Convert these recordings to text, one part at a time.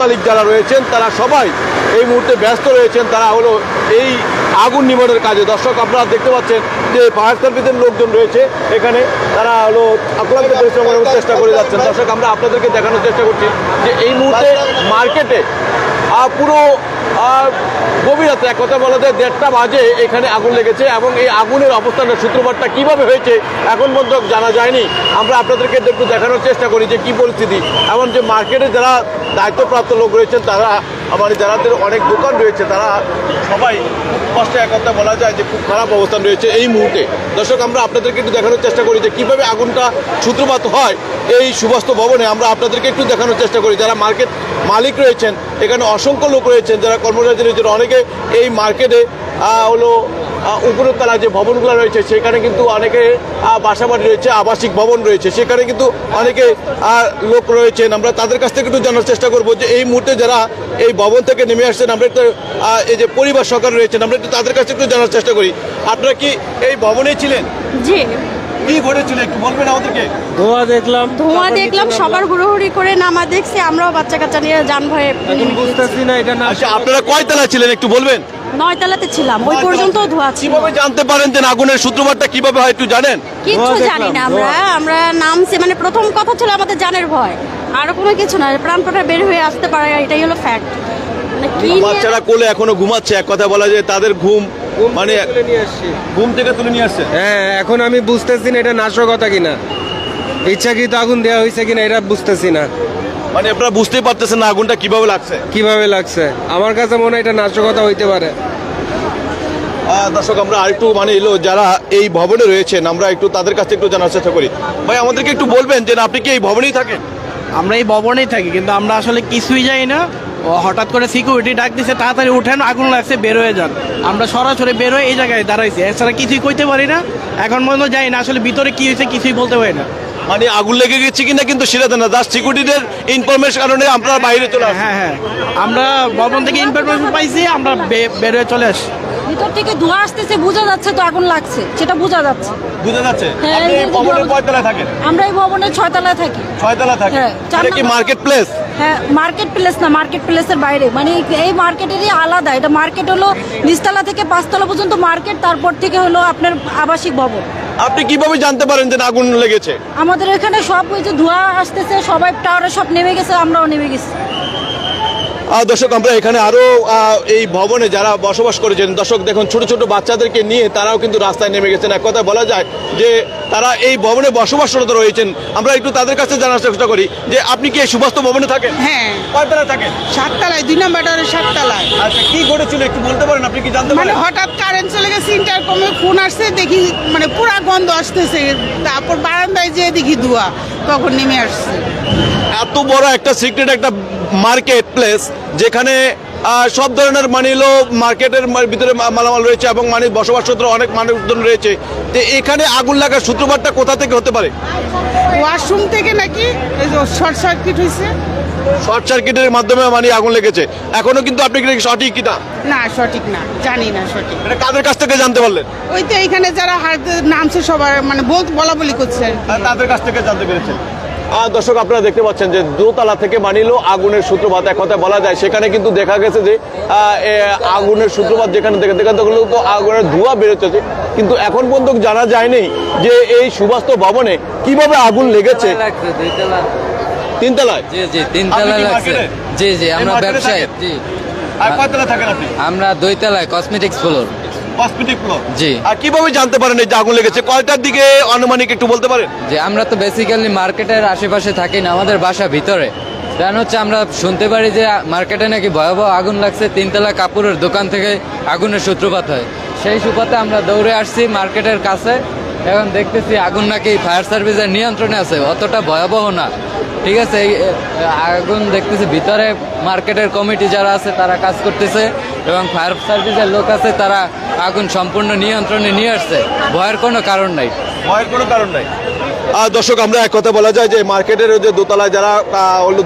মালিক যারা রয়েছেন, তারা সবাই এই মুহূর্তে ব্যস্ত রয়েছেন। তারা হলো এই আগুন নিবারণের কাজে। দর্শক, আপনারা দেখতে পাচ্ছেন যে ফায়ার সার্ভিসের লোকজন রয়েছে। এখানে তারা হলো আক্রান্ত পরিশ্রম করার চেষ্টা করে যাচ্ছেন। দর্শক, আমরা আপনাদেরকে দেখানোর চেষ্টা করছি যে এই মুহূর্তে মার্কেটে পুরো আহ, গভীর রাতে এক কথা বলা যায় দেড়টা বাজে এখানে আগুন লেগেছে এবং এই আগুনের অবস্থানের সূত্রপাতটা কীভাবে হয়েছে এখন পর্যন্ত জানা যায়নি। আমরা আপনাদেরকে একটু দেখানোর চেষ্টা করি যে কি পরিস্থিতি। এমন যে মার্কেটে যারা দায়িত্বপ্রাপ্ত লোক রয়েছেন তারা মানে যারাদের অনেক দোকান রয়েছে তারা সবাই কষ্টে কথা বলা যায় যে খুব খারাপ অবস্থান রয়েছে এই মুহূর্তে। দর্শক আমরা আপনাদেরকে একটু দেখানোর চেষ্টা করি যে কীভাবে আগুনটা সূত্রপাত হয় এই সুবাস্ত ভবনে। আমরা আপনাদেরকে একটু দেখানোর চেষ্টা করি যারা মার্কেট মালিক রয়েছেন এখানে অসংখ্য লোক রয়েছেন যারা কর্মচারী রয়েছেন অনেকে এই মার্কেটে হলো আহ, উপরের তলা যে ভবনগুলো রয়েছে সেখানে কিন্তু অনেকে বাসাবাড়ি রয়েছে আবাসিক ভবন রয়েছে। সেখানে কিন্তু অনেকে লোক রয়েছেন। আমরা তাদের কাছ থেকে একটু জানার চেষ্টা করব যে এই মুহূর্তে যারা এই ভবন থেকে নেমে আসছেন আমরা একটু এই যে পরিবার সরকার রয়েছেন আমরা একটু তাদের কাছে একটু জানার চেষ্টা করি। আপনারা কি এই ভবনেই ছিলেন? জি। কি ঘটেছিল একটু বলবেন আমাদেরকে? ধোঁয়া দেখলাম ধোঁয়া দেখলাম সবার হুড়োহুড়ি করে নামা দেখছি আমরাও বাচ্চা কাচ্চা নিয়ে যান ভয়ে বুঝতেছি না এটা না আচ্ছা আপনারা কয়তলা ছিলেন একটু বলবেন? নয়তলাতে ছিলাম ওই পর্যন্ত ধোঁয়া ছিল। কীভাবে জানতে পারেন যে আগুনের সূত্রপাতটা কীভাবে হয় একটু জানেন? জানি না আমরা আমরা নামছি মানে প্রথম কথা ছিল আমাদের জানের ভয়। আর কোনো কিছু না প্রাণপটা বের হয়ে আসতে পারে এটাই হলো ফ্যাক্ট মানে বাচ্চারা কোলে এখনও ঘুমাচ্ছে এক কথা বলা যায় তাদের ঘুম মানে নিয়ে আসছি। ঘুম থেকে তুলে নিয়ে আসছে? হ্যাঁ এখন আমি বুঝতেছি না এটা নাশকতা কিনা। ইচ্ছাকৃত আগুন দেওয়া হয়েছে কিনা এটা বুঝতেছি না। মানে আপনারা বুঝতেই পারতেছেন না আগুনটা কীভাবে লাগছে? কীভাবে লাগছে? আমার কাছে মনে হয় এটা নাশকতা হইতে পারে। দর্শক আমরা আরেকটু মানে এলো যারা এই ভবনে রয়েছেন আমরা একটু তাদের কাছে একটু জানার চেষ্টা করি। ভাই আমাদেরকে একটু বলবেন যে না, আপনি কি এই ভবনেই থাকেন? আমরা এই ভবনেই থাকি কিন্তু আমরা আসলে কিছুই যাই না। হঠাৎ করে সিকিউরিটি ডাক দিছে তাড়াতাড়ি উঠেন আগুন লাগছে বের হয়ে যান। আমরা সরাসরি বের হয়ে এই জায়গায় দাঁড়াইছি। এছাড়া কিছুই কইতে পারি না। এখন পর্যন্ত যাই না আসলে ভিতরে কি হয়েছে কিছুই বলতে পারি না। মানে আগুন লেগে গেছে কিনা কিন্তু সেটা না। জাস্ট সিকিউরিটিদের ইনফরমেশন কারণে আমরা বাইরে চলে হ্যাঁ হ্যাঁ। আমরা ভবন থেকে ইনফরমেশন পাইছি আমরা বের হয়ে চলে আসি ভিতর থেকে ধোঁয়া আসতেছে বোঝা যাচ্ছে তো আগুন লাগছে। সেটা বোঝা যাচ্ছে। বুঝা যাচ্ছে? হ্যাঁ, আপনি ভবনের থাকেন? আমরা এই ভবনের ছয়তলায় থাকি। ছয়তলা থাকেন? হ্যাঁ, কি মার্কেট প্লেস হ্যাঁ মার্কেট প্লেস না মার্কেট প্লেসের বাইরে। মানে এই- মার্কেটেরই আলাদা। এটা মার্কেট হলো নিচতলা থেকে পাঁচতলা পর্যন্ত মার্কেট তারপর থেকে হলো আপনার আবাসিক ভবন। আপনি কীভাবে জানতে পারেন যে আগুন লেগেছে? আমাদের এখানে সব ওই যে ধোঁয়া আসতেছে সবাই টাওয়ারে সব নেমে গেছে আমরাও নেমে গেছি। দর্শক আমরা এখানে আরও আহ, এই ভবনে যারা বসবাস করেছেন দর্শক দেখুন ছোট ছোট বাচ্চাদেরকে নিয়ে তারাও কিন্তু রাস্তায় নেমে গেছেন। এক কথা বলা যায় যে তারা এই ভবনে বসবাসরত রয়েছেন। আমরা একটু তাদের কাছে জানার চেষ্টা করি যে আপনি কি এই সুবাস্ত ভবনে থাকেন? হ্যাঁ। কয়তলা থাকেন? সাততলায় দুই নম্বরের সাততলায়। আচ্ছা কি ঘটেছিল একটু বলতে পারেন? আপনি কি জানতে মানে পারেন? হঠাৎ কারেন্ট চলে গেছে ইন্টারকমে ফোন আসছে দেখি মানে পুরা গন্ধ আসতেছে। তারপর বারান্দায় যেয়ে দেখি ধোয়া তখন নেমে আসছে। এত বড় একটা সিক্রেট একটা মার্কেট প্লেস যেখানে সব ধরনের মানে মার্কেটের ভিতরে মালামাল রয়েছে এবং মানে বসবাসরত অনেক মানুষজন রয়েছে। তো এখানে আগুন লাগার সূত্রপাতটা কোথা থেকে হতে পারে? ওয়াশরুম থেকে নাকি? এই যে শর্ট সার্কিট হয়েছে শর্ট সার্কিটের মাধ্যমে মানে আগুন লেগেছে। এখনও কিন্তু আপনি কি সঠিক কিনা? না সঠিক না। জানি না সঠিক। এটা কাদের কাছ থেকে জানতে পারলেন? ওই তো এইখানে যারা নামছে সবার মানে বল বলা বলি করছে তাদের কাছ থেকে জানতে পেরেছেন। দর্শক আপনারা দেখতে পাচ্ছেন যে দোতলা থেকে মানিলো আগুনের সূত্রপাত। এক কথা বলা যায় সেখানে কিন্তু দেখা গেছে যে আগুনের সূত্রপাত যেখানে দেখে দেখা গেলেও তো আগুনের ধোঁয়া বেরোচ্ছে। কিন্তু এখন পর্যন্ত জানা যায়নি যে এই সুবাস্ত ভবনে কীভাবে আগুন লেগেছে। তিনতলায়? জি জি তিনতলা লাগছে। জি জি আমরা ব্যবসায়ী জি। আমরা দুইতলায় কসমেটিক্স ফ্লোর কসমেটিক ফ্লোর জি। আর কীভাবে জানতে পারেন এই যে আগুন লেগেছে? কয়টার দিকে আনুমানিক একটু বলতে পারেন? যে আমরা তো বেসিক্যালি মার্কেটের আশেপাশে থাকি না আমাদের বাসা ভিতরে। কারণ হচ্ছে আমরা শুনতে পারি যে মার্কেটে নাকি ভয়াবহ আগুন লাগছে তিনতলা কাপড়ের দোকান থেকে আগুনের সূত্রপাত হয়। সেই সুপাতে আমরা দৌড়ে আসছি মার্কেটের কাছে। এখন দেখতেছি আগুন নাকি ফায়ার সার্ভিসের নিয়ন্ত্রণে আছে, অতটা ভয়াবহ না। ঠিক আছে, এই আগুন দেখতেছি ভিতরে মার্কেটের কমিটি যারা আছে তারা কাজ করতেছে এবং ফায়ার সার্ভিসের লোক আছে তারা আগুন সম্পূর্ণ নিয়ন্ত্রণে নিয়ে আসছে। ভয়ের কোনো কারণ নাই। ভয়ের কোনো কারণ নাই। দর্শক আমরা এক কথা বলা যায় যে মার্কেটের যে দোতলায় যারা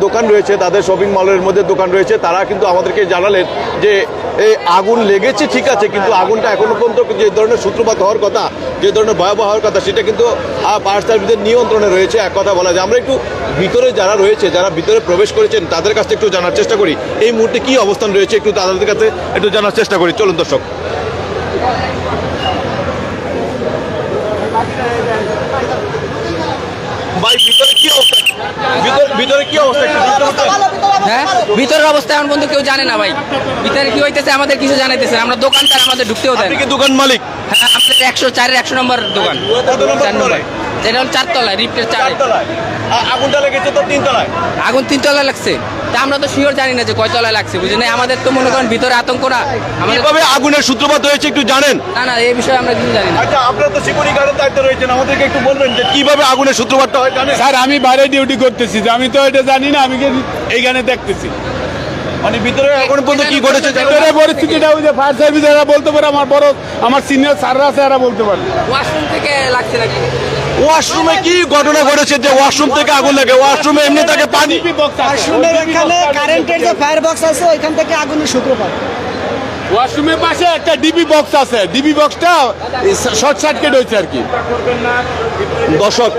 দোকান রয়েছে তাদের শপিং মলের মধ্যে দোকান রয়েছে তারা কিন্তু আমাদেরকে জানালেন যে এই আগুন লেগেছে ঠিক আছে কিন্তু আগুনটা এখনও পর্যন্ত যে ধরনের সূত্রপাত হওয়ার কথা যে ধরনের ভয়াবহ হওয়ার কথা সেটা কিন্তু ফায়ার সার্ভিসের নিয়ন্ত্রণে রয়েছে এক কথা বলা যায়। আমরা একটু ভিতরে যারা রয়েছে যারা ভিতরে প্রবেশ করেছেন তাদের কাছ থেকে একটু জানার চেষ্টা করি। এই মুহূর্তে কি অবস্থান রয়েছে একটু তাদের কাছে একটু জানার চেষ্টা করি। চলুন দর্শক। ভাই ভিতরে কি অবস্থা ভিতরে ভিতরে কি অবস্থা একটু বলতে পারবেন? হ্যাঁ ভিতরের অবস্থা এমন বন্ধু কেউ জানে না ভাই ভিতরে কি হইতেছে আমাদের কিছু জানাইতেছে। আমরা দোকানদার আমাদের ঢুকতেও দেয়। দোকান মালিক হ্যাঁ আমাদের একশো চারের একশো নম্বর দোকান চার নম্বর? এটা হল চারতলায় রিফ্টের চারে। চারতলায়। আ- আগুনটা লেগেছে তো তিনতলায়? আগুন তিনতলায় লাগছে। তা আমরা তো শিওর জানি না যে কয়তলায় লাগছে বুঝলেন আমাদের তো মনে করেন ভিতরে আতঙ্ক না। আমাদের কীভাবে আগুনের সূত্রপাত হয়েছে একটু জানেন? না না এই বিষয়ে আমরা কিছু জানি না। আচ্ছা আপনারা তো সিকিউরিটি গার্ডের দায়িত্ব রয়েছেন আমাদেরকে একটু বলবেন যে কীভাবে আগুনের সূত্রপাতটা হয় জানেন? স্যার আমি বাইরে ডিউটি করতেছি যে আমি তো এটা জানি না আমি এইখানে দেখতেছি। মানে ভিতরে এখন পর্যন্ত কি ঘটেছে? ভিতরে পরিস্থিতিটা ওই যে ফায়ার সার্ভিস এরা বলতে পারে আমার বড় আমার সিনিয়র স্যাররা আছে এরা বলতে পারে। ওয়াশরুম থেকে লাগছে নাকি? ওয়াশরুমে কি ঘটনা ঘটেছে যে ওয়াশরুম থেকে আগুন লাগে? ওয়াশরুমে এমনি থাকে পানি ওয়াশরুমের এখানে কারেন্টের যে ফায়ার বক্স আছে ওইখান থেকে আগুনের সূত্রপাত। ওয়াশরুমের পাশে একটা ডিবি বক্স আছে। ডিবি বক্সটা শর্ট সার্কিট হয়েছে আর কি। দর্শক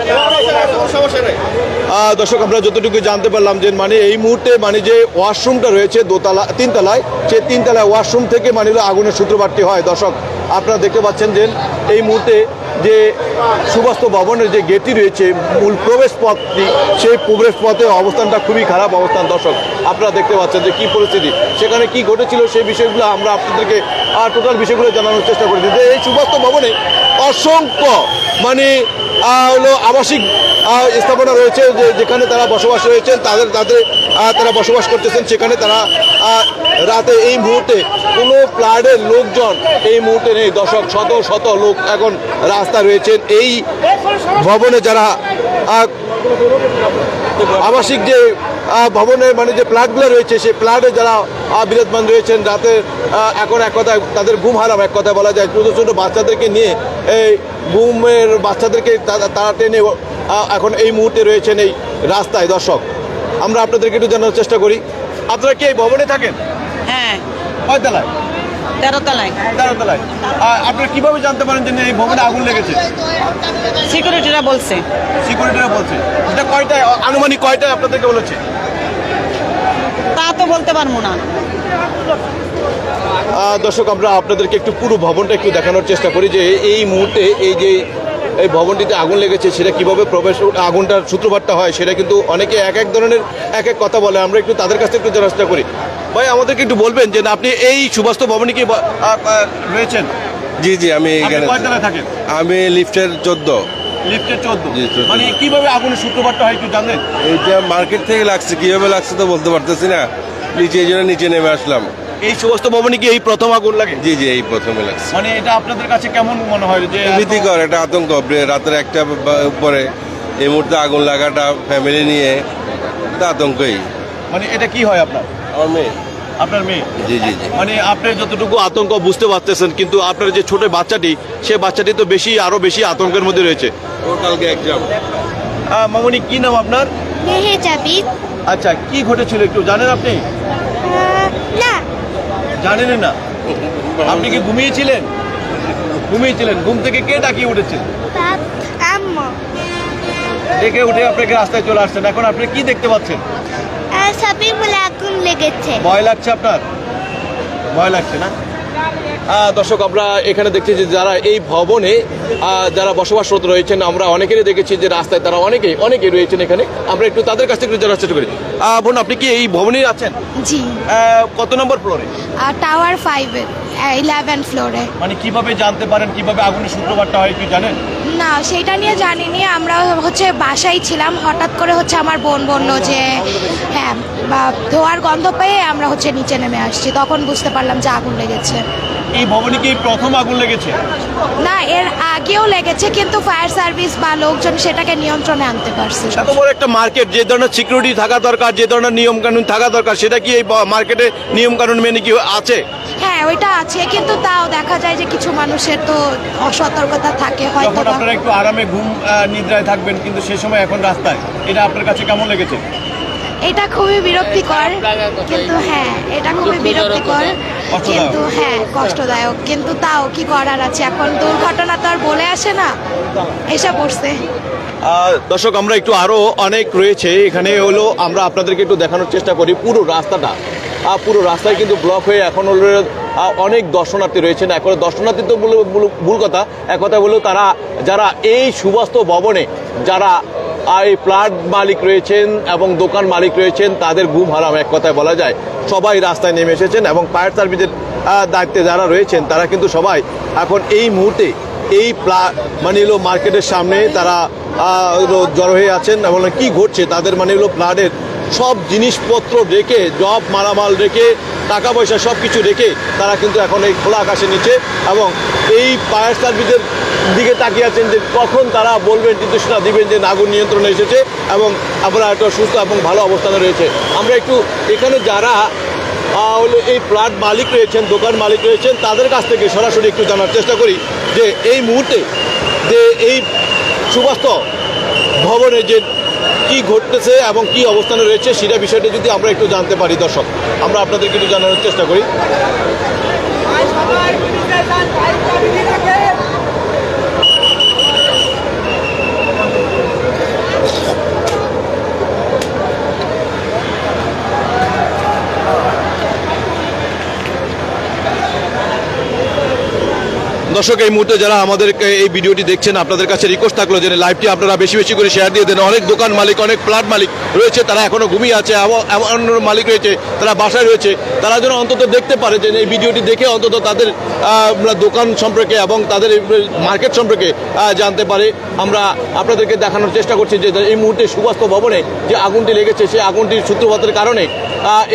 আহ, দর্শক আমরা যতটুকু জানতে পারলাম যে মানে এই মুহূর্তে মানে যে ওয়াশরুমটা রয়েছে দোতলা তিনতলায় সেই তিনতলায় ওয়াশরুম থেকে মানে আগুনের সূত্রপাতটি হয়। দর্শক আপনারা দেখতে পাচ্ছেন যে এই মুহূর্তে যে সুবাস্ত ভবনের যে গেটটি রয়েছে, মূল প্রবেশ পথটি, সেই প্রবেশ পথে অবস্থানটা খুবই খারাপ অবস্থান। দর্শক, আপনারা দেখতে পাচ্ছেন যে কী পরিস্থিতি। সেখানে কি ঘটেছিল সেই বিষয়গুলো আমরা আপনাদেরকে আর টোটাল বিষয়গুলো জানানোর চেষ্টা করেছি। যে এই সুবাস্ত ভবনে অসংখ্য মানে হলো আবাসিক স্থাপনা রয়েছে যেখানে তারা বসবাস রয়েছেন, তাদের তাদের তারা বসবাস করতেছেন, সেখানে তারা রাতে এই মুহূর্তে কোনো প্লাডের লোকজন এই মুহূর্তে নেই। দশক, শত শত লোক এখন রাস্তা রয়েছেন। এই ভবনে যারা আবাসিক যে ভবনের মানে যে প্লাটগুলো রয়েছে সেই প্লাটে যারা বিরাজমান রয়েছেন যাতে এখন এক কথায় তাদের ঘুম হারাম। এক কথায় বলা যায় ছোটো ছোটো বাচ্চাদেরকে নিয়ে এই ঘুমের বাচ্চাদেরকে তারা তারা টেনে এখন এই মুহূর্তে রয়েছেন এই রাস্তায়। দর্শক আমরা আপনাদেরকে একটু জানার চেষ্টা করি। আপনারা কি এই ভবনে থাকেন? হ্যাঁ। কয়তলায়? তেরো তলায় তেরোতলায় আপনারা কীভাবে জানতে পারেন যে এই ভবনে আগুন লেগেছে? সিকিউরিটিরা বলছে। সিকিউরিটিরা বলছে। এটা কয়টায় আনুমানিক কয়টায় আপনাদেরকে বলেছে? তা তো বলতে পারব না। দর্শক আমরা আপনাদেরকে একটু পুরো ভবনটা একটু দেখানোর চেষ্টা করি যে এই মুহূর্তে এই যে এই ভবনটিতে আগুন লেগেছে সেটা কীভাবে প্রবেশ আগুনটার সূত্রপাতটা হয় সেটা কিন্তু অনেকে এক এক ধরনের এক এক কথা বলে। আমরা একটু তাদের কাছ থেকে একটু চেষ্টা করি। ভাই আমাদেরকে একটু বলবেন যে আপনি এই সুবাস্ত ভবনে কি রয়েছেন। জি জি আমি এখানে থাকেন? আমি লিফটের চোদ্দ। চোদ্দ? জি, 14 মানে কীভাবে আগুনের সূত্রপাতটা হয় একটু জানেন এইটা মার্কেট থেকে লাগছে কীভাবে লাগছে তো বলতে পারতেছি না। নিচে এই জন্য নিচে নেমে আসলাম। এই সুবাস্ত ভবনে কি এই প্রথম আগুন লাগে? জি জি এই প্রথমে লাগছে। মানে এটা আপনাদের কাছে কেমন মনে হয় যে ভীতিকর একটা আতঙ্ক। রাতের একটা পরে এই মুহূর্তে আগুন লাগাটা ফ্যামিলি নিয়ে আতঙ্কই। মানে এটা কি হয় আপনার? আমার মেয়ে। আপনার মেয়ে? জি জি জি। মানে আপনি যতটুকু আতঙ্ক বুঝতে পারতেছেন কিন্তু আপনার যে ছোট বাচ্চাটি সে বাচ্চাটি তো বেশি আরও বেশি আতঙ্কের মধ্যে রয়েছে। ওর কালকে এক্সাম মামনি কি নাম আপনার? আচ্ছা কি ঘটেছিল একটু জানেন আপনি? না। জানেন না। আপনি কি ঘুমিয়েছিলেন? ঘুমিয়েছিলেন। ঘুম থেকে কে ডাকিয়ে উঠেছেন আম্মু। ডেকে উঠে আপনাকে রাস্তায় চলে আসছেন। এখন আপনি কি দেখতে পাচ্ছেন? শপিং মলে আগুন লেগেছে। ভয় লাগছে আপনার? ভয় লাগছে না? দর্শক আমরা এখানে দেখছি যে যারা এই ভবনে যারা বসবাসরত রয়েছেন আমরা অনেকেরই দেখেছি যে রাস্তায় তারা অনেকেই অনেকেই রয়েছেন এখানে। আমরা একটু তাদের কাছ থেকে জানার চেষ্টা করি। বোন আপনি কি এই ভবনেই আছেন? জি। কত নম্বর ফ্লোরে টাওয়ার ফাইভ ইলেভেন ফ্লোরে মানে কীভাবে জানতে পারেন কীভাবে আগুনের সূত্রপাতটা হয় কি জানেন? না সেটা নিয়ে জানিনি। আমরা হচ্ছে বাসায় ছিলাম। হঠাৎ করে হচ্ছে আমার বোন বলল যে হ্যাঁ বা ধোয়ার গন্ধ পেয়ে আমরা হচ্ছে নিচে নেমে আসছি। তখন বুঝতে পারলাম যে আগুন লেগেছে। এই ভবনে কি প্রথম আগুন লেগেছে? না এর আগেও লেগেছে কিন্তু ফায়ার সার্ভিস বা লোকজন সেটাকে নিয়ন্ত্রণে আনতে পারছে। এত বড় একটা মার্কেট যে ধরনের সিকিউরিটি থাকা দরকার যে ধরনের নিয়ম কানুন থাকা দরকার সেটা কি এই মার্কেটে নিয়ম কানুন মেনে কি আছে? হ্যাঁ ওইটা আছে কিন্তু তাও দেখা যায় যে কিছু মানুষের তো অসতর্কতা থাকে হয়তো আপনারা একটু আরামে ঘুম আহ, নিদ্রায় থাকবেন কিন্তু সে সময় এখন রাস্তায় এটা আপনার কাছে কেমন লেগেছে? এটা খুবই বিরক্তিকর কিন্তু হ্যাঁ এটা খুবই বিরক্তিকর কষ্টদায়ক। কিন্তু হ্যাঁ কষ্টদায়ক কিন্তু তাও কি করার আছে? এখন দুর্ঘটনা তো আর বলে আসে না এসে পড়ছে। আহ, দর্শক আমরা একটু আরও অনেক রয়েছে এখানে হলো আমরা আপনাদেরকে একটু দেখানোর চেষ্টা করি পুরো রাস্তাটা। পুরো রাস্তায় কিন্তু ব্লক হয়ে এখন অনেক দর্শনার্থী রয়েছেন। এখন দর্শনার্থী তো ভুল কথা, এক কথা বলেও তারা, যারা এই সুবাস্ত ভবনে, যারা এই প্লাট মালিক রয়েছেন এবং দোকান মালিক রয়েছেন, তাদের ঘুম হারাম, এক কথায় বলা যায়। সবাই রাস্তায় নেমে এসেছেন এবং ফায়ার সার্ভিসের দায়িত্বে যারা রয়েছেন, তারা কিন্তু সবাই এখন এই মুহূর্তে এই প্লা মানে হলো মার্কেটের সামনে তারা জড়ো হয়ে আছেন এবং কি ঘটছে, তাদের মানে হলো প্লাডের সব জিনিসপত্র রেখে, জব, মালামাল রেখে, টাকা পয়সা সব কিছু রেখে তারা কিন্তু এখন এই খোলা আকাশের নিচে এবং এই ফায়ার সার্ভিসের দিকে তাকিয়ে আছেন যে কখন তারা বলবেন নির্দেশনা দিবেন যে আগুন নিয়ন্ত্রণে এসেছে এবং আমরা একটা সুস্থ এবং ভালো অবস্থানে রয়েছে। আমরা একটু এখানে যারা হলো এই প্লাট মালিক রয়েছেন, দোকান মালিক রয়েছেন, তাদের কাছ থেকে সরাসরি একটু জানার চেষ্টা করি যে এই মুহূর্তে যে এই সুবাস্ত ভবনে যে কি ঘটতেছে এবং কি অবস্থানে রয়েছে সেটা বিষয়টা যদি আমরা একটু জানতে পারি, দর্শক। আমরা আপনাদেরকে একটু জানানোর চেষ্টা করি। দর্শক, এই মুহূর্তে যারা আমাদের এই ভিডিওটি দেখছেন, আপনাদের কাছে রিকোয়েস্ট থাকল যে লাইভটি আপনারা বেশি বেশি করে শেয়ার দিয়ে দেন। অনেক দোকান মালিক, অনেক প্লাট মালিক রয়েছে, তারা এখনও ঘুমিয়ে আছে এমন মালিক রয়েছে, তারা বাসায় রয়েছে। তারা যেন অন্তত দেখতে পারে যে এই ভিডিওটি দেখে অন্তত তাদের দোকান সম্পর্কে এবং তাদের মার্কেট সম্পর্কে জানতে পারে। আমরা আপনাদেরকে দেখানোর চেষ্টা করছি যে এই মুহূর্তে সুবাস্ত ভবনে যে আগুনটি লেগেছে, সেই আগুনটির সূত্রপাতের কারণে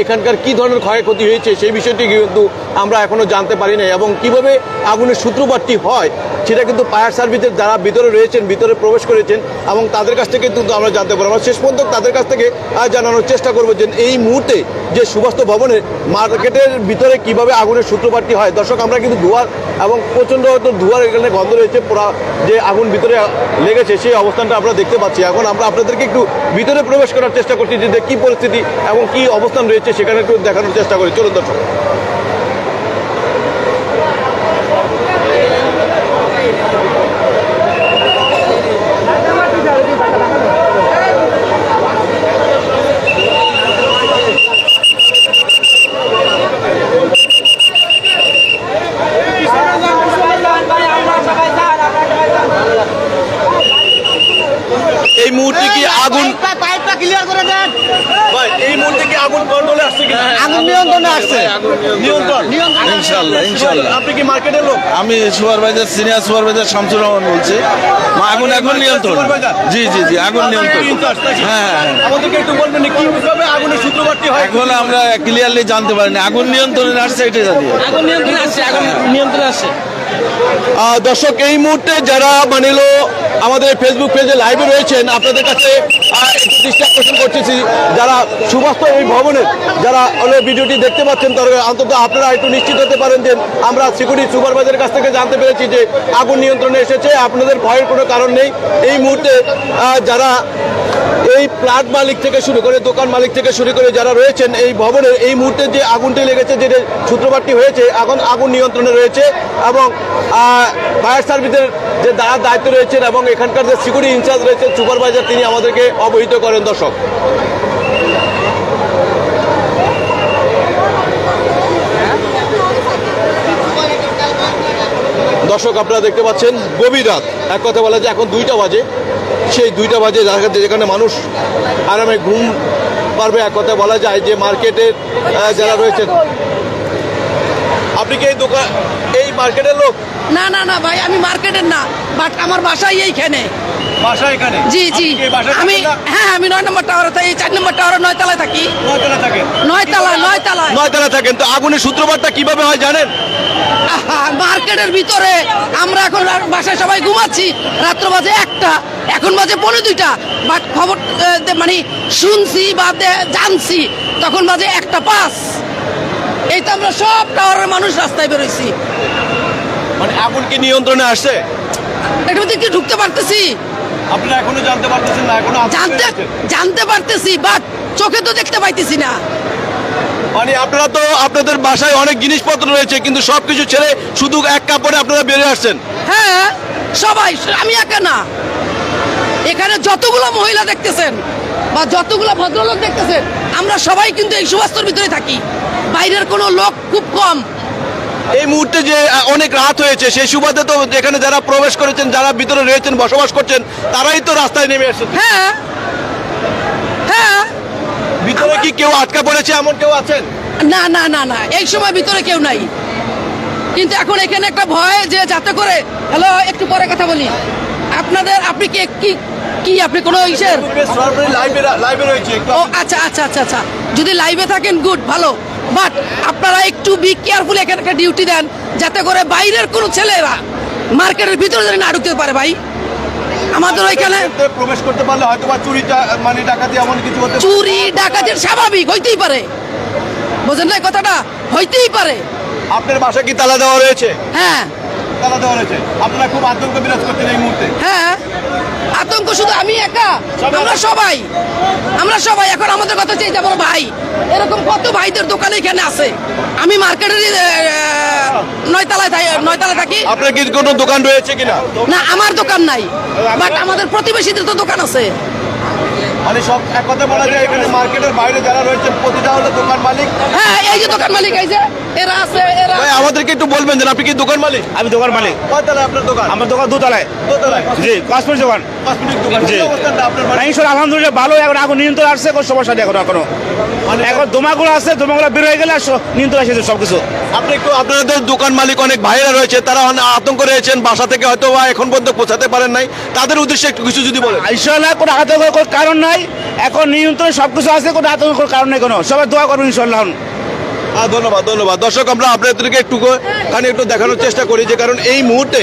এখানকার কি ধরনের ক্ষয়ক্ষতি হয়েছে, সেই বিষয়টি কিন্তু আমরা এখনও জানতে পারি না এবং কীভাবে আগুনের সূত্রপাতটি হয়, সেটা কিন্তু ফায়ার সার্ভিসের যারা ভিতরে রয়েছেন, ভিতরে প্রবেশ করেছেন এবং তাদের কাছ থেকে কিন্তু আমরা জানতে পারব। আমরা শেষ পর্যন্ত তাদের কাছ থেকে জানানোর চেষ্টা করব যে এই মুহূর্তে যে সুবাস্ত ভবনের মার্কেটের ভিতরে কীভাবে আগুনের সূত্রপাতটি হয়। দর্শক, আমরা কিন্তু ধোয়ার এবং প্রচণ্ড হয়তো ধোয়ার এখানে গন্ধ রয়েছে, পুরা যে আগুন ভিতরে লেগেছে সেই অবস্থানটা আমরা দেখতে পাচ্ছি। এখন আমরা আপনাদেরকে একটু ভিতরে প্রবেশ করার চেষ্টা করছি যে কি পরিস্থিতি এবং কি অবস্থান রয়েছে, সেখানে একটু দেখানোর চেষ্টা করি। চলুন দর্শক এই মুহূর্তে কি আগুন পাইপটা ক্লিয়ার করে দেন। ভাই এই মুহূর্তে কি আগুন কন্ট্রোলে আসছে কি আগুন নিয়ন্ত্রণে আসছে। নিয়ন্ত্রণ ইনশাল্লাহ ইনশাল্লাহ আপনি কি মার্কেটের লোক? আমি supervisor senior supervisor Shamsur Rahman বলছি। আগুন এখন নিয়ন্ত্রণ। জি জি জি আগুন নিয়ন্ত্রণ। হ্যাঁ হ্যাঁ আমাদেরকে একটু বলবেন কি কীভাবে আগুনের সূত্রপাতটি হয়? এখন আমরা ক্লিয়ারলি জানতে পারিনি। আগুন নিয়ন্ত্রণে আসছে এটা জানি। আগুন নিয়ন্ত্রণে আসছে আগুন নিয়ন্ত্রণে আসছে। দর্শক, এই মুহূর্তে যারা মানে আমাদের ফেসবুক পেজে লাইভে রয়েছেন, আপনাদের কাছে দৃষ্টি আকর্ষণ করতেছি। যারা সুবাস্ত এই ভবনের যারা ভিডিওটি দেখতে পাচ্ছেন, তারা অন্তত আপনারা একটু নিশ্চিত হতে পারেন যে আমরা সিকিউরিটি সুপারভাইজারের কাছ থেকে জানতে পেরেছি যে আগুন নিয়ন্ত্রণে এসেছে। আপনাদের ভয়ের কোনো কারণ নেই। এই মুহূর্তে যারা এই প্লাট মালিক থেকে শুরু করে দোকান মালিক থেকে শুরু করে যারা রয়েছেন এই ভবনের, এই মুহূর্তে যে আগুনটি লেগেছে, যে সূত্রপাতটি হয়েছে, এখন আগুন নিয়ন্ত্রণে রয়েছে এবং ফায়ার সার্ভিসের যে দ্বারা দায়িত্ব রয়েছেন এবং এখানকার যে সিকিউরিটি ইনচার্জ রয়েছে সুপারভাইজার তিনি আমাদেরকে অবহিত করেন, দর্শক। দর্শক আপনারা দেখতে পাচ্ছেন, গভীর রাত। এক কথা বলা যায়, এখন দুইটা বাজে। সেই দুইটা বাজে যেখানে মানুষ আরামে ঘুম পারবে, এক কথা বলা যায় যে মার্কেটের যারা রয়েছেন। আপনি কি এই দোকান, এই মার্কেটের লোক? না না না ভাই, আমি মার্কেটের না, বাট আমার বাসাই এইখানে। বাসা এখানে? জি জি। আমি হ্যাঁ আমি নয় নম্বর টাওয়ারে থাকি চার নম্বর টাওয়ারে নয় তলায় থাকি। নয়তলা থাকেন? নয় তলা নয় তলায়। নয়তলা থাকেন তো আগুনের সূত্রপাতটা কীভাবে হয় জানেন? আহা, মার্কেটের ভিতরে আমরা এখন বাসায় সবাই ঘুমাচ্ছি। রাত্র বাজে একটা এখন বাজে পনেরো দুইটা। বাট খবর মানে শুনছি বা জানছি তখন বাজে একটা পাঁচ। এই তো আমরা সব টাওয়ারের মানুষ রাস্তায় বেরোইছি। মানে আগুন কি নিয়ন্ত্রণে আসছে কি ঢুকতে পারতেছি? আপনারা এখনও জানতে পারতেছেন না এখনও জানতে জানতে পারতেছি বাট চোখে তো দেখতে পাইতেছি না। মানে আপনারা তো আপনাদের বাসায় অনেক জিনিসপত্র রয়েছে কিন্তু সবকিছু ছেড়ে শুধু এক কাপড়ে আপনারা বেরিয়ে আসছেন। হ্যাঁ সবাই আমি একা না। এখানে যতগুলো মহিলা দেখতেছেন বা যতগুলো ভদ্রলোক দেখতেছেন আমরা সবাই কিন্তু এই সুবাস্তর ভিতরে থাকি। বাইরের কোনো লোক খুব কম। এই মুহূর্তে যে অনেক রাত হয়েছে সেই সুবাদে তো এখানে যারা প্রবেশ করেছেন যারা ভিতরে রয়েছেন বসবাস করছেন তারাই তো রাস্তায় নেমে এসেছেন। হ্যাঁ। হ্যাঁ। ভিতরে কি কেউ আটকা পড়েছে এমন কেউ আছেন? না না না না এই সময় ভিতরে কেউ নাই। কিন্তু এখন এখানে একটা ভয় যে যাতে করে হ্যালো একটু পরে কথা বলি। আপনাদের আপনি কি কি কি আপনি কোনো ইসের? সরাসরি লাইভে লাইভে রয়েছে ও আচ্ছা আচ্ছা আচ্ছা আচ্ছা। যদি লাইভে থাকেন গুড ভালো। বাট আপনারা একটু বি কেয়ারফুল এখানকার ডিউটি দেন যাতে করে বাইরের কোনো ছেলেরা মার্কেটের ভিতরে যেন না ঢুকতে পারে ভাই। আমাদের ওইখানে প্রবেশ করতে পারলে হয়তো বা চুরি মানে ডাকাতি এমন কিছু হতে চুরি ডাকাতির স্বাভাবিক হইতেই পারে। বোঝেন না কথাটা? হইতেই পারে। আপনার বাসা কি তালা দেওয়া রয়েছে? হ্যাঁ। তালা দেওয়া রয়েছে। আপনারা খুব আতঙ্ক বিরাজ করছেন এই মুহূর্তে। হ্যাঁ আতঙ্ক শুধু আমি একা। আমরা সবাই। আমরা সবাই এখন আমাদের কথা চাই যেমন ভাই। এরকম কত ভাইদের দোকানে এখানে আছে? আমি মার্কেটের নয়তলায় নয়তলায় থাকি। আপনার কি কোনো দোকান রয়েছে কিনা? না আমার দোকান নাই। বাট আমাদের প্রতিবেশীদের তো দোকান আছে। মানে সব এক কথা বলা যায় এখানে মার্কেটের বাইরে যারা রয়েছেন প্রতিটা হলো দোকান মালিক। হ্যাঁ এই যে দোকান মালিক এই যে এরা আছে এরা ভাই আমাদেরকে একটু বলবেন যে আপনি কি দোকান মালিক? আমি দোকান মালিক। কয় কয়তলায় আপনার দোকান? আমার দোকান দোতলায়। দোতলায়। জি কসমেটিক দোকান। আলহামদুলিল্লাহ ভালো। এখন আগুন নিয়ন্ত্রণ আসছে কোনো সমস্যা নেই এখন এখনও। এখন দোমাগুলো আছে দোমাগুলো বের হয়ে গেলে নিয়ন্ত্রণ এসেছে সব কিছু আপনি একটু আপনাদের দোকান মালিক অনেক ভাইরা রয়েছে তারা অনেক আতঙ্ক রয়েছেন বাসা থেকে হয়তো বা এখন পর্যন্ত পৌঁছাতে পারেন নাই। তাদের উদ্দেশ্যে একটু কিছু যদি বলেন। ইনশাল্লাহ কোনো আতঙ্কের কোনো কারণ নাই। এখন নিয়ন্ত্রণ সব কিছু আছে কোনো আতঙ্কের কোনো কারণ নেই কোনো। সবাই দোয়া করবেন ইনশাল্লাহ ধন্যবাদ ধন্যবাদ। দর্শক আমরা আপনাদেরকে একটু খানি একটু দেখানোর চেষ্টা করি যে কারণ এই মুহূর্তে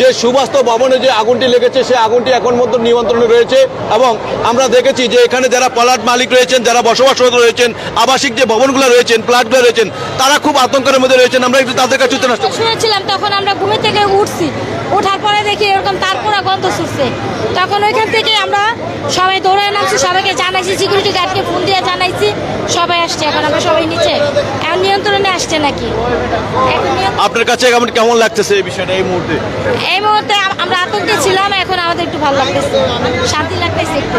যে সুবাস্তব ভবনে যে আগুনটি লেগেছে সেই আগুনটি এখন মধ্যে নিয়ন্ত্রণে রয়েছে এবং আমরা দেখেছি যে এখানে যারা প্লাট মালিক রয়েছেন যারা বসবাসরত রয়েছেন আবাসিক যে ভবনগুলো রয়েছেন প্লাটগুলো রয়েছেন তারা খুব আতঙ্কের মধ্যে রয়েছেন। আমরা একটু তাদের কাছে শুনেছিলাম তখন আমরা ঘুমে থেকে উঠছি। ওঠার পরে দেখি এরকম তারপরা গন্ধ ছুটছে তখন ওইখান থেকে আমরা সবাই দৌড়ে নামছি সবাইকে জানাইছি সিকিউরিটি গার্ডকে ফোন দিয়ে জানাইছি সবাই আসছে এখন আমরা সবাই নিচে। এখন নিয়ন্ত্রণে আসছে নাকি? আপনার কাছে কেমন কেমন লাগতেছে এই বিষয়টা এই মুহূর্তে? এই মুহূর্তে আমরা আতঙ্কে ছিলাম এখন আমাদের একটু ভালো লাগতেছে। শান্তি লাগতেছে একটু।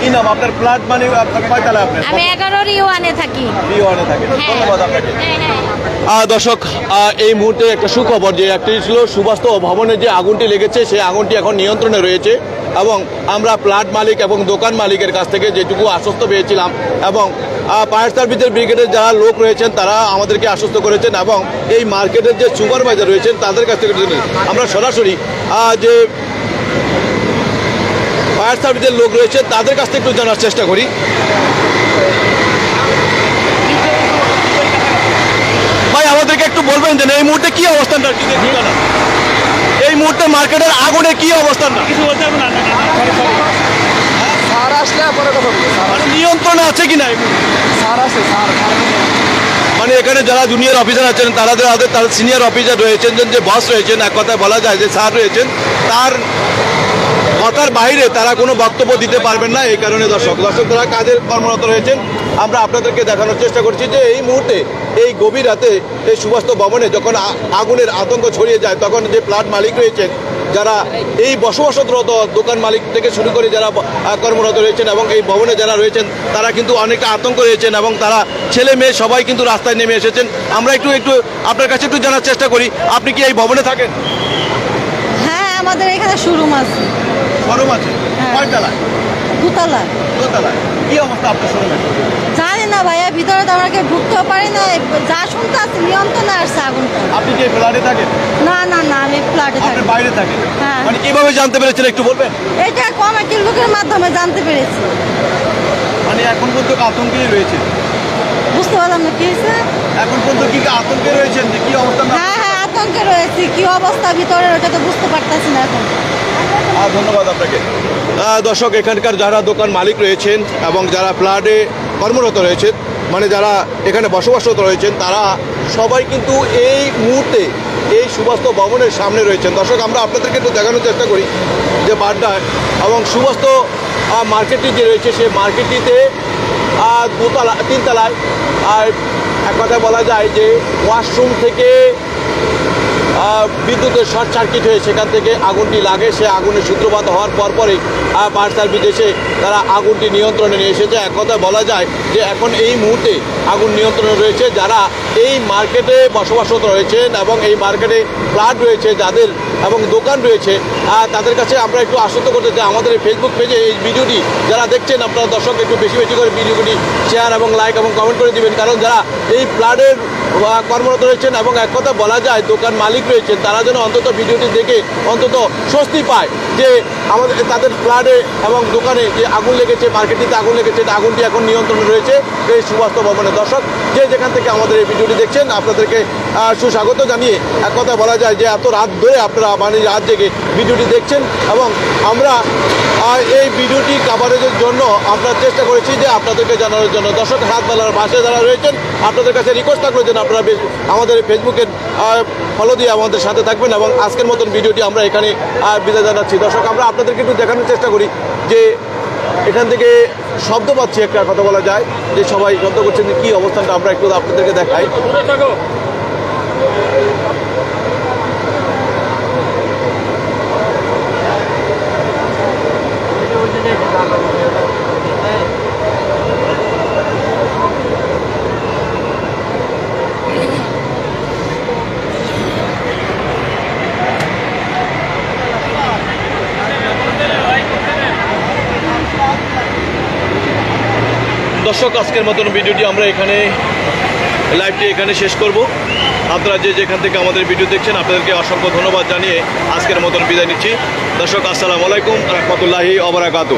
কি নাম? আপনার ফ্ল্যাট মানে আপনার কয়তলা আপনার? আমি এগারোর রিওয়ানে থাকি। রিওয়ানে থাকি হ্যাঁ। ধন্যবাদ আপনাকে। হ্যাঁ হ্যাঁ। দর্শক এই মুহূর্তে একটা সুখবর যে একটি ছিল সুবাস্তব ভবনে যে আগুনটি লেগেছে, সেই আগুনটি এখন নিয়ন্ত্রণে রয়েছে এবং আমরা প্লাট মালিক এবং দোকান মালিকের কাছ থেকে যেটুকু আশ্বস্ত পেয়েছিলাম এবং ফায়ার সার্ভিসের ব্রিগেডের যারা লোক রয়েছেন, তারা আমাদেরকে আশ্বস্ত করেছেন এবং এই মার্কেটের যে সুপারভাইজার রয়েছেন, তাদের কাছ থেকে আমরা সরাসরি যে ফায়ার সার্ভিসের লোক রয়েছে, তাদের কাছ থেকে একটু জানার চেষ্টা করি। আমাদেরকে একটু বলবেন যে এই মুহূর্তে কি অবস্থানটা? এই মুহূর্তে মার্কেটের আগুনে কি অবস্থান মানে নিয়ন্ত্রণে আছে কি না মানে এখানে যারা জুনিয়র অফিসার আছেন তাদের হাতে তার সিনিয়র অফিসার রয়েছেন যে বস রয়েছেন এক কথায় বলা যায় যে স্যার রয়েছেন তার কথার বাইরে তারা কোনো বক্তব্য দিতে পারবেন না এই কারণে দর্শক। দর্শক তারা কাজের কর্মরত রয়েছেন আমরা আপনাদেরকে দেখানোর চেষ্টা করছি যে এই মুহূর্তে এই গভীর রাতে এই সুবাস্ত ভবনে যখন আগুনের আতঙ্ক ছড়িয়ে যায় তখন যে প্লাট মালিক রয়েছেন যারা এই বসবাসরত দোকান মালিক থেকে শুরু করে যারা কর্মরত রয়েছেন এবং এই ভবনে যারা রয়েছেন তারা কিন্তু অনেকটা আতঙ্ক রয়েছেন এবং তারা ছেলে মেয়ে সবাই কিন্তু রাস্তায় নেমে এসেছেন। আমরা একটু একটু আপনার কাছে একটু জানার চেষ্টা করি আপনি কি এই ভবনে থাকেন? হ্যাঁ আমাদের এখানে শোরুম আছে। কয়তলায়? দুতলা। কি অবস্থা আপনার শোরুমে জানি না ভাইয়া ভিতরে তো আমরা কেউ ঢুকতেও পারি না। যা শুনতে আসছে নিয়ন্ত্রণে আসছে আগুনটা। আপনি কি ফ্ল্যাটে থাকেন? না না না আমি ফ্ল্যাটে আপনি থাকি। বাইরে থাকেন? হ্যাঁ। মানে কীভাবে জানতে পেরেছেন একটু বলবেন? এটা কমিটির লোকের মাধ্যমে জানতে পেরেছি। মানে এখন পর্যন্ত আতঙ্কেই রয়েছে? বুঝতে পারলাম না কি হয়েছে? এখন পর্যন্ত কি আতঙ্কে রয়েছেন যে কি অবস্থা না? হ্যাঁ হ্যাঁ আতঙ্কে রয়েছি। কি অবস্থা ভিতরে ওটা তো বুঝতে পারতেছি না এখন। ধন্যবাদ আপনাকে। দর্শক, এখানকার যারা দোকান মালিক রয়েছেন এবং যারা ফ্ল্যাটে কর্মরত রয়েছেন মানে যারা এখানে বসবাসরত রয়েছেন, তারা সবাই কিন্তু এই মুহূর্তে এই সুবাস্ত ভবনের সামনে রয়েছেন। দর্শক, আমরা আপনাদেরকে একটু দেখানোর চেষ্টা করি যে বাড্ডায় এবং সুবাস্ত মার্কেটটি যে রয়েছে, সেই মার্কেটটিতে দোতলা, তিনতলায়, আর এক কথায় বলা যায় যে ওয়াশরুম থেকে বিদ্যুতের শর্ট সার্কিট হয়ে সেখান থেকে আগুনটি লাগে। সে আগুনের সূত্রপাত হওয়ার পরপরই ফায়ার সার্ভিস এসে তারা আগুনটি নিয়ন্ত্রণে নিয়ে এসেছে। এক কথায় বলা যায় যে এখন এই মুহূর্তে আগুন নিয়ন্ত্রণে রয়েছে যারা এই মার্কেটে বসবাসরত রয়েছেন এবং এই মার্কেটে ফ্ল্যাট রয়েছে যাদের এবং দোকান রয়েছে। তাদের কাছে আমরা একটু আশ্বস্ত করতে চাই। আমাদের এই ফেসবুক পেজে এই ভিডিওটি যারা দেখছেন, আপনারা দর্শক, একটু বেশি বেশি করে ভিডিওটি শেয়ার এবং লাইক এবং কমেন্ট করে দিবেন। কারণ যারা এই ফ্ল্যাটের কর্মরত রয়েছেন এবং এক কথা বলা যায় দোকান মালিক রয়েছেন তারা যেন অন্তত ভিডিওটি দেখে অন্তত স্বস্তি পায় যে আমাদের তাদের ফ্ল্যাটে এবং দোকানে যে আগুন লেগেছে, মার্কেটটিতে আগুন লেগেছে আগুনটি এখন নিয়ন্ত্রণে রয়েছে এই সুবাস্ত ভবনের দর্শক। যে যেখান থেকে আমাদের এই ভিডিওটি দেখছেন, আপনাদেরকে সুস্বাগত জানিয়ে এক কথা বলা যায় যে এত রাত ধরে আপনারা মানে রাত জেগে ভিডিওটি দেখছেন এবং আমরা আহ, এই ভিডিওটি কাভারেজের জন্য আমরা চেষ্টা করেছি যে আপনাদেরকে জানানোর জন্য। দর্শক হাত বেলার পাশে যারা রয়েছেন আপনাদের কাছে রিকোয়েস্ট থাকল যেন আপনারা আমাদের ফেসবুকের ফলো দিয়ে আমাদের সাথে থাকবেন এবং আজকের মতন ভিডিওটি আমরা এখানে বিদায় জানাচ্ছি। দর্শক আমরা আপনাদেরকে একটু দেখানোর চেষ্টা করি যে এখান থেকে শব্দ পাচ্ছি একটা কথা বলা যায় যে সবাই শব্দ করছেন কী অবস্থানটা আমরা একটু আপনাদেরকে দেখাই। দর্শক, আজকের মতন ভিডিওটি আমরা এখানে লাইভটি এখানে শেষ করব। আপনারা যে যেখান থেকে আমাদের ভিডিও দেখছেন, আপনাদেরকে অসংখ্য ধন্যবাদ জানিয়ে আজকের মতন বিদায় নিচ্ছি। দর্শক, আসসালামু আলাইকুম, রহমতুল্লাহি অবরাকাতু